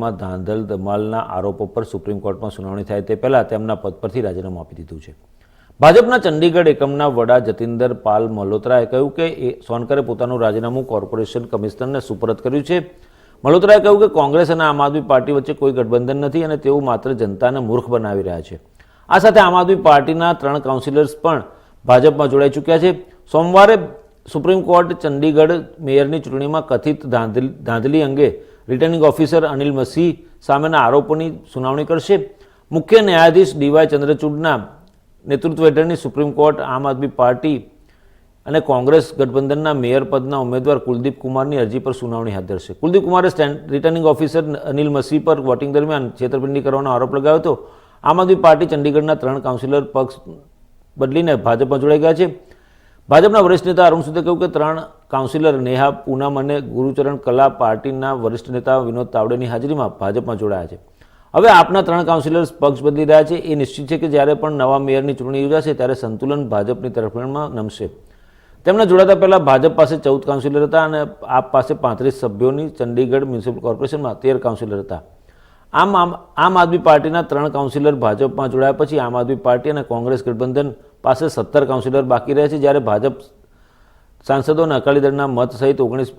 ચૂંટણીમાં ધાંધલ ધમાલના આરોપો પર સુપ્રીમ કોર્ટમાં સુનાવણી થાય તે પહેલાં તેમના પદ પરથી રાજીનામું આપી દીધું છે. ભાજપના ચંડીગઢ એકમના વડા જતિંદર પાલ મલ્હોત્રાએ કહ્યું કે એ સોનકરે પોતાનું રાજીનામું કોર્પોરેશન કમિશનરને સુપરત કર્યું છે. મલ્હોત્રાએ કહ્યું કે કોંગ્રેસ અને આમ આદમી પાર્ટી વચ્ચે કોઈ ગઠબંધન નથી અને તેઓ માત્ર જનતાને મૂર્ખ બનાવી રહ્યા છે. આ સાથે આમ આદમી પાર્ટીના ત્રણ કાઉન્સિલર્સ પણ ભાજપમાં જોડાઈ ચૂક્યા છે. સોમવારે સુપ્રીમ કોર્ટ ચંડીગઢ મેયરની ચૂંટણીમાં કથિત ધાંધલી અંગે રિટર્નિંગ ઓફિસર અનિલ મસીહ સામેના આરોપોની સુનાવણી કરશે. મુખ્ય ન્યાયાધીશ ડીવાય ચંદ્રચૂડના નેતૃત્વ હેઠળની સુપ્રીમ કોર્ટ, આમ આદમી પાર્ટી અને કોંગ્રેસ ગઠબંધનના મેયર પદના ઉમેદવાર કુલદીપ કુમારની અરજી પર સુનાવણી હાથ ધરશે. કુલદીપ કુમારે stand, returning officer Anil Masih પર વોટિંગ દરમિયાન છેતરપિંડી કરવાનો આરોપ લગાવ્યો હતો. આમ આદમી પાર્ટી ચંડીગઢના ત્રણ કાઉન્સિલર પક્ષ બદલીને ભાજપમાં જોડાઈ ગયા છે. ભાજપના વરિષ્ઠ નેતા અરુણ સુદે કહ્યું કે ત્રણ કાઉન્સિલર નેહા પૂનમ અને ગુરુચરણ કલા પાર્ટીના વરિષ્ઠ નેતા વિનોદ તાવડેની હાજરીમાં ભાજપમાં જોડાયા છે. હવે આપના ત્રણ કાઉન્સિલર્સ પક્ષ બદલી રહ્યા છે. એ નિશ્ચિત છે કે જ્યારે પણ નવા મેયરની ચૂંટણી યોજાશે ત્યારે સંતુલન ભાજપની તરફેણમાં નમશે. તેમના જોડાતા પહેલાં ભાજપ પાસે ચૌદ કાઉન્સિલર હતા અને આપ પાસે પાંત્રીસ સભ્યોની ચંડીગઢ મ્યુનિસિપલ કોર્પોરેશનમાં તેર કાઉન્સિલર હતા. આમ આમ આમ આદમી પાર્ટીના ત્રણ કાઉન્સિલર ભાજપમાં જોડાયા પછી આમ આદમી પાર્ટી અને કોંગ્રેસ ગઠબંધન પાસે સત્તર કાઉન્સિલર બાકી રહે છે. જ્યારે ભાજપ સાંસદો અને અકાલી દળના મત સહિત ઓગણીસ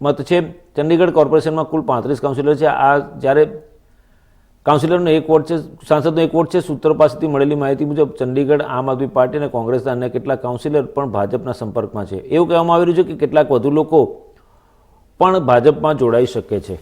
મત છે. ચંડીગઢ કોર્પોરેશનમાં કુલ પાંત્રીસ કાઉન્સિલર છે. આ જ્યારે કાઉન્સિલરનો એક વોટ છે, સાંસદનો એક વોટ છે, સૂત્રો પાસેથી મળેલી માહિતી મુજબ ચંડીગઢ આમ આદમી પાર્ટી અને કોંગ્રેસના અન્ય કેટલાક કાઉન્સિલર પણ ભાજપના સંપર્કમાં છે. એવું કહેવામાં આવી રહ્યું છે કે કેટલાક વધુ લોકો પણ ભાજપમાં જોડાઈ શકે છે.